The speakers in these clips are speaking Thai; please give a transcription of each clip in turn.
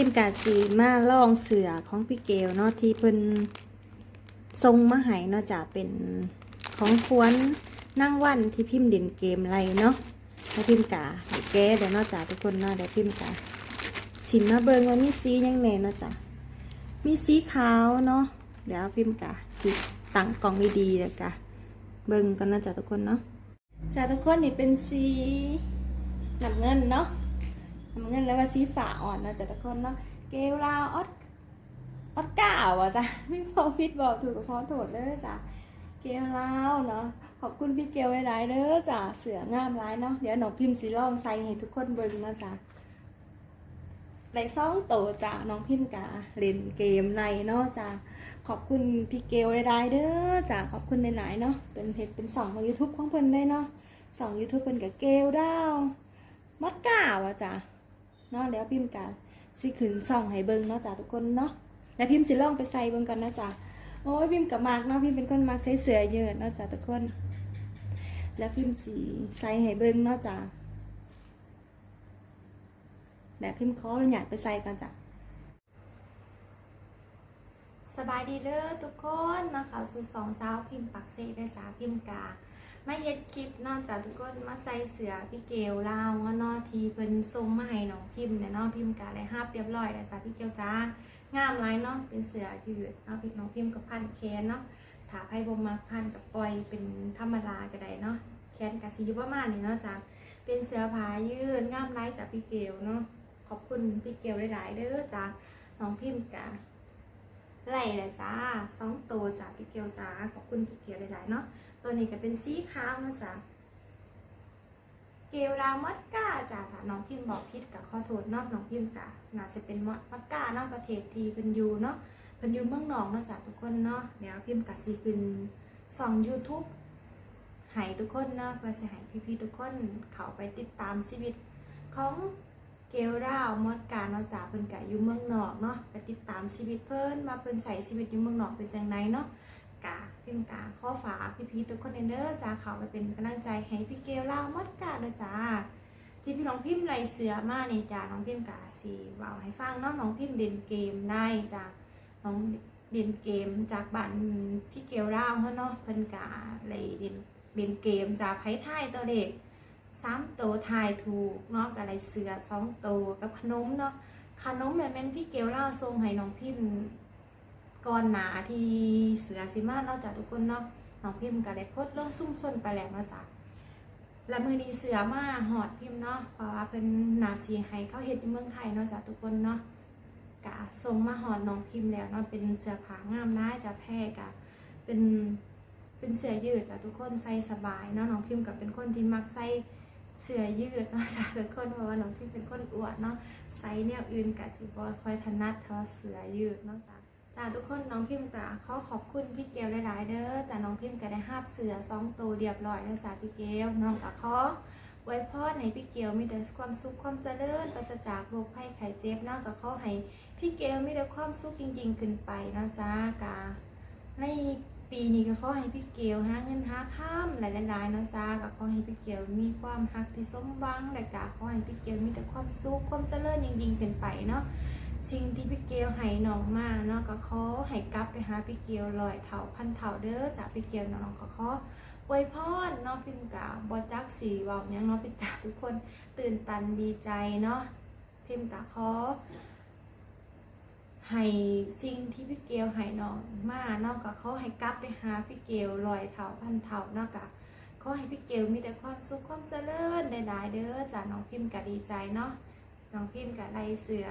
พิมพ์กาสีมาล่องเสือของพี่เกลเนาะที่เพิ่นทรงมาให้เนาะจะเป็นของควรนั่งวันที่พิมพ์เด่นเกมอะไรเนาะแล้วพิมพ์กาเดี๋ยวแกเดี๋ยวเนาะจ้ะทุกคนเนาะเดี๋ยวพิมพ์กาสินมาเบิ่งว่ามีสียังแหน่เนาะจ้ะมีสีขาวเนาะเดี๋ยวพิมพ์กาสีตั้งกล่องดีๆเลยกะเบิ่งกันนะจ้ะทุกคนเนาะจ้ะทุกคนนี่เป็นสีน้ำเงินเนาะ เงินแล้วก็สีฝาอ่อนนะจ้ะทุกคนเนาะเกลลาออสออสก้าวะจ้ะไม่พอพิดบอกถูกกับพอโทษเด้อจ้ะเกลลาวเนาะขอบคุณพี่เกลไว้หลายเด้อจ้ะเสืองามร้ายเนาะเดี๋ยวหนองพิมพ์สีลองใส่ให้ทุกคนเบิ่งนะจ้ะในซ่องโตจ้ะน้องพิมพ์กะเล่นเกมไรเนาะจ้ะขอบคุณพี่เกลหลายๆเด้อจ้ะขอบคุณหลายๆเนาะเป็นเพจเป็นสองของ YouTube ของเพิ่นได้เนาะสอง YouTube เพิ่นกับเกลดาวมัดก้าวะจ้ะ เนาะแล้วพิมพ์กะสิขึ้นส่องให้เบิ่งเนาะจ้ะทุกคนเนาะแล้วพิมพ์สิลองไปใส่เบิ่งกันนะจ้ะโอ้ยพิมพ์กับมากเนาะพิมพ์เป็นคนมักใส่เสื้อเยอะเนาะจ้ะทุกคน แล้วพิมพ์สิใส่ให้เบิ่งเนาะจ้ะแล้วพิมพ์ขออนุญาตไปใส่กันจ้ะสบายดีเด้อทุกคนเนาะค่ะสู่สองสาวพิมพ์ปักเซ่ได้จ้ะพิมพ์กา มาเฮ็ดคลิปนอกจากทุกคนมาใส่เสือพี่เกลลาวว่าเนอทีเพิ่นส่งมาให้น้องพิมพ์เนี่น้องพิมพ์กะได้ฮับเรียบร้อยแล้วจ้ะพี่เกลจ้างามหลายเนาะเป็นเสือยืดเนาะพี่น้องพิมพ์กับพันแขนเนาะถ้าไผบ่มักพันกับปล่อยเป็นธรรมดาก็ได้เนาะแขนก็สิอยู่ประมาณนี้เนาะจ้ะเป็นเสือผายืดงามหลายจากพี่เกลเนาะขอบคุณพี่เกลหลายๆเด้อจ้ะน้องพิมพ์กะไล่เลยจ้าสองตัวจ้ะพี่เกลจ้าขอบคุณพี่เกลหลายๆเนาะ ตัวนี้ก็เป็นสีขาวนะจ๊ะเกลรามัดก้าจ้ะค่ะน้องพิมพ์บอกพิษกับข้อโทษนอกน้องพิมพ์กะน่าจะเป็นมัดมัดก้านอกประเทศทีเป็นยูเนาะเป็นยูเมืองหนอกเนะจ้ะทุกคนเนาะเดี๋ยวพิมพ์กะซีขึ้นส่อง YouTube ให้ทุกคนเนาะเพื่อจะให้พี่ๆทุกคนเข้าไปติดตามชีวิตของเกลราวมอดการเนาะจ้ะเพิ่นกะอยู่เมืองนอกเนาะไปติดตามชีวิตเพิ่นมาเพิ่นใช้ชีวิตอยู่เมืองนอกเป็นจังไดเนาะกา พิมพ์กาข้อฝากพี่พีทุกคนเด้อจ้าเขาไปเป็นกำลังใจให้พี่เกลล่ามดกาเด้อจ้าที่พี่น้องพิมพ์ไรเสือมานี่จ้าน้องพิมพ์กาสีเบาให้ฟังเนาะน้องพิมพ์เด่นเกมได้จ้าน้องเด่นเกมจากบ้านพี่เกลล่าเขาเนาะเพิ่นกาเลยเด่นเด่นเกมจากไพ่ไทยตัวเด็กสามตัวทายถูกเนาะกับไรเสือสองตัวกับขนมเนาะขนมเนี่ยแม่นพี่เกลล่าทรงให้น้องพิมพ์ ก่อนหนาที่เสือสิมาเนาะจากทุกคนเนาะน้องพิมพ์ก็ได้โพสต์ลงซุ่มซนไปแล้วเนาะจ้ะและมือนี้เสือมาหอดพิมพ์เนาะเพราะว่าเป็นนาซีให้เขาเห็นในเมืองไทยเนาะจากทุกคนเนาะกะส่งมาหอดน้องพิมพ์แล้วเนาะเป็นเสื้อผ้างามนะจะแพร่กะเป็นเป็นเสื้อยืดจ้ะทุกคนใส่สบายเนาะน้องพิมพ์กับเป็นคนที่มักใส่เสื้อยืดเนาะจ้ะทุกคนเพราะว่าน้องพิมพ์เป็นคนอ้วนเนาะใส่แนวอื่นกะสิบ่ค่อยถนัดเท่าเสื้อยืดเนาะจ้ะ จ้าทุกคนน้องพิมพ์กะขอขอบคุณพี่เกลหลายๆเด้อจ้าน้องพิมพ์ก็ได้ห้าเสือสองตัวเรียบร้อยแล้วจ้าพี่เกลน้องกะขอไว้พรในพี่เกลมีแต่ความสุขความเจริญปราจากโรคภัยไข้เจ็บน้องกะขอให้พี่เกลมีแต่ความสุขจริง ๆ ขึ้นไปนะจ้ากะในปีนี้ก็ขอให้พี่เกลหาเงินหาข้ามหลายๆนะจ้าก็ขอให้พี่เกลมีความฮักที่สมหวังและกะขอให้พี่เกลมีแต่ความสุขความเจริญยิ่งๆขึ้นไปเนาะ สิ่งที่พี่เกลให้น้องมาเนาะก็ขอให้กลับไปหาพี่เกลลอยเถาพันเถาเด้อจากพี่เกลน้องก็ขออวยพรเนาะพิมกาบอจักสีเว่าหยังเนาะพี่ตาทุกคนตื่นตันดีใจเนาะพิมกาขอให้สิ่งที่พี่เกลให้น้องมาเนาะก็ขอให้กลับไปหาพี่เกลลอยเถาพันเถาเนาะก็ขอให้พี่เกลมีแต่ความสุขความเจริญใดๆเด้อจากน้องพิมกาดีใจเนาะน้องพิมกาไลเสือ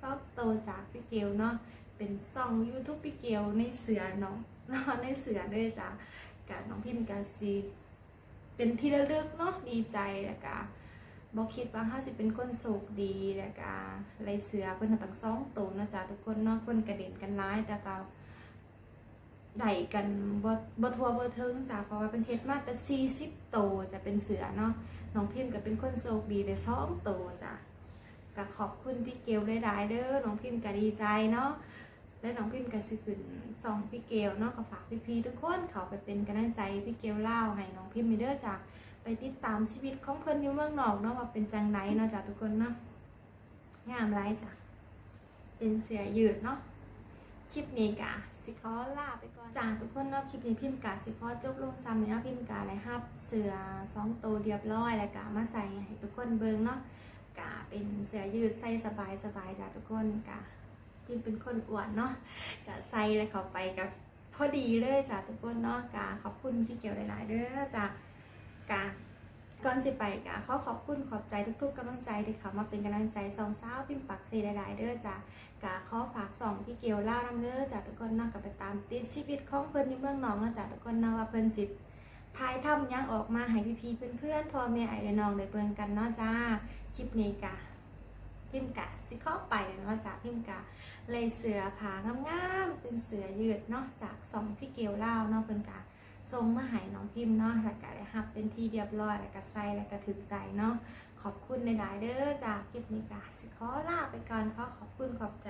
ซอบโตจากพี่เกลเนาะเป็นซ่อง YouTube พี่เกลในเสือเนาะเนาะในเสือด้วยจ้ะกับน้องพิมพ์กาซีเป็นที่ระลึกเนาะดีใจแล้วก็บอกคิดว่าถ้าสิเป็นคนโศกดีแล้วก็ไรเสือเพิ่นตั้งสองตัวเนาะจ้ะทุกคนเนาะคนกระเด็นกันร้ายแต่ก็ได้กันบ่บ่ทัวบ่เทิงจ้ะเพราะว่าเป็นเฮ็ดมาแต่40ตัวจะเป็นเสือเนาะน้องพิมพ์ก็เป็นคนโศกดีได้สองตัวจ้ะ ก็ขอบคุณพี่เกลหลายๆเด้อน้องพิมพ์ก็ดีใจเนาะและน้องพิมพ์ก็สิขึ้นสองพี่เกลเนาะก็ฝากพี่ๆทุกคนเขาไปเป็นกำลังใจพี่เกลเล่าให้น้องพิมพ์เด้อจ้ะไปติดตามชีวิตของเพิ่นอยู่เมืองนอกเนาะว่าเป็นจังไดเนาะจ้ะทุกคนเนาะงามไรจ้ะเป็นเสือยืดเนาะคลิปนี้กะสิขอลาไปก่อนจ้าทุกคนเนาะคลิปนี้พิมพ์กะสิขอจบลงซ้ำเนาะพิมพ์กะเลยครับเสือสองตัวเรียบร้อยแล้วกะมาใส่ให้ทุกคนเบิ่งเนาะ กะเป็นเสือยืดใส่สบายสบายจ้าทุกคนกะพิมเป็นคนอ้วนเนาะกะใส่แล้วเข้าไปกับพอดีเลยจ้าทุกคนเนาะกะขอบคุณพี่เกียวหลาย ๆเด้อจ้ากะก่อนสิไปกะขอขอบคุณขอบใจทุกๆกำลังใจที่เขามาเป็นกำลังใจสองสาวพิมพ์ปักซีหลาย ๆ เด้อจ้ะกะขอฝากสองพี่เกียวเล่าน้ำเด้อจ้ะทุกคนเนอกกับไปตามติดชีวิตของเพิ่นอยู่เมืองหนองนะจ้ะทุกคนเนาะว่าเพิ่นสิทายทำยังออกมาให้พี่ๆเพื่อนๆพ่อแม่ไอ้น้องได้เบิ่งกันเนาะจ้า คลิปนี้กะพิมพ์กะสิเข้าไปเนาะจ้ะพิมพ์กะเลยเสือผางามๆเป็นเสือยืดเนาะจากสองพี่เกียวเล่าเนาะเพิ่นกะส่งมาให้น้องพิมพ์เนาะแล้วก็ได้รับเป็นที่เรียบร้อยแล้วก็ใส่แล้วก็ถึงใจเนาะขอบคุณในหลายเด้อจากคลิปนี้ก็สิขอลาไปก่อนขอขอบคุณขอบใจ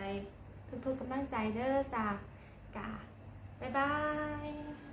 ทุกๆกำลังใจเด้อจากกายบาย